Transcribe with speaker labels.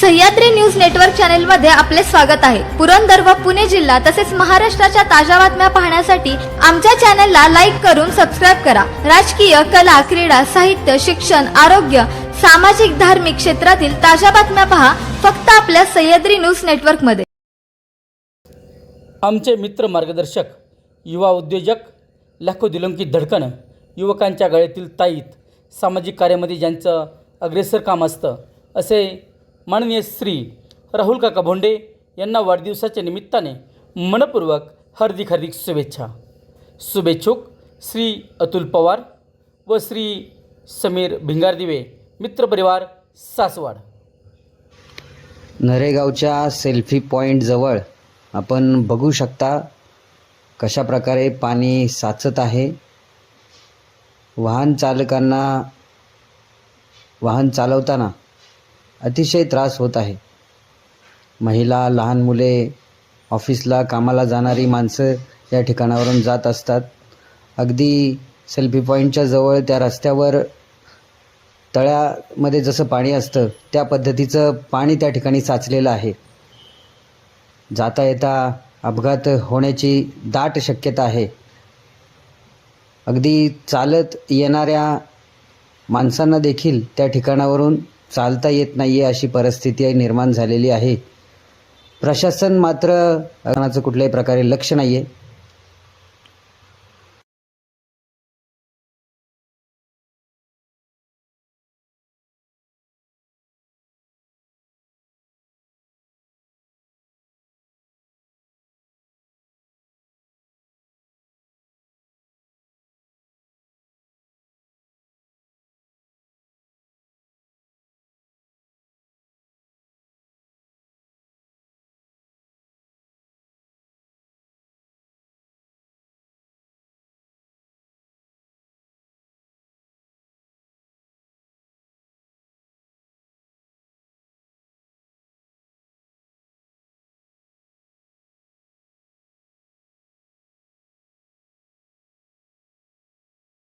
Speaker 1: Sahyadri news network चॅनलमध्ये आपले स्वागत आहे. पुरंदर व पुणे जिल्हा तसेच महाराष्ट्राच्या ताज्या बातम्या पाहण्यासाठी आमच्या चॅनलला लाईक करून सबस्क्राईब करा. राजकीय कला क्रीडा साहित्य शिक्षण आरोग्य सामाजिक धार्मिक क्षेत्रातील ताज्या बातम्या पहा फक्त आपल्या सह्याद्री न्यूज नेटवर्कमध्ये
Speaker 2: आमचे मित्र मार्गदर्शक युवा उद्योजक लाखो दिलंकी धडकन युवकांच्या गळ्यातील ताईत सामाजिक कार्यामध्ये ज्यांचं अग्रेसर काम असतं असे माननीय श्री राहुल काका भोंडे यांना वाढदिवसाच्या निमित्ताने मनपूर्वक हार्दिक हार्दिक शुभेच्छा. शुभेच्छुक श्री अतुल पवार व श्री समीर भिंगारदिवे मित्रपरिवार सासवाड.
Speaker 3: नरेगावच्या सेल्फी पॉईंटजवळ आपण बघू शकता कशा प्रकारे पाणी साचत आहे. वाहन चालकांना वाहन चालवताना अतिशय त्रास होत आहे. महिला लहान मुले ऑफिसला कामाला जाणारी माणसं या ठिकाणावरून जात असतात. अगदी सेल्फी पॉईंटच्या जवळ त्या रस्त्यावर तळ्यामध्ये जसं पाणी असतं त्या पद्धतीचं पाणी त्या ठिकाणी साचलेलं आहे. जाता येता अपघात होण्याची दाट शक्यता आहे. अगदी चालत येणाऱ्या माणसांना देखील त्या ठिकाणावरून चालता येत नाही आहे अशी परिस्थिती निर्माण झालेली आहे. प्रशासन मात्र कुठल्याही प्रकारे लक्ष नाही आहे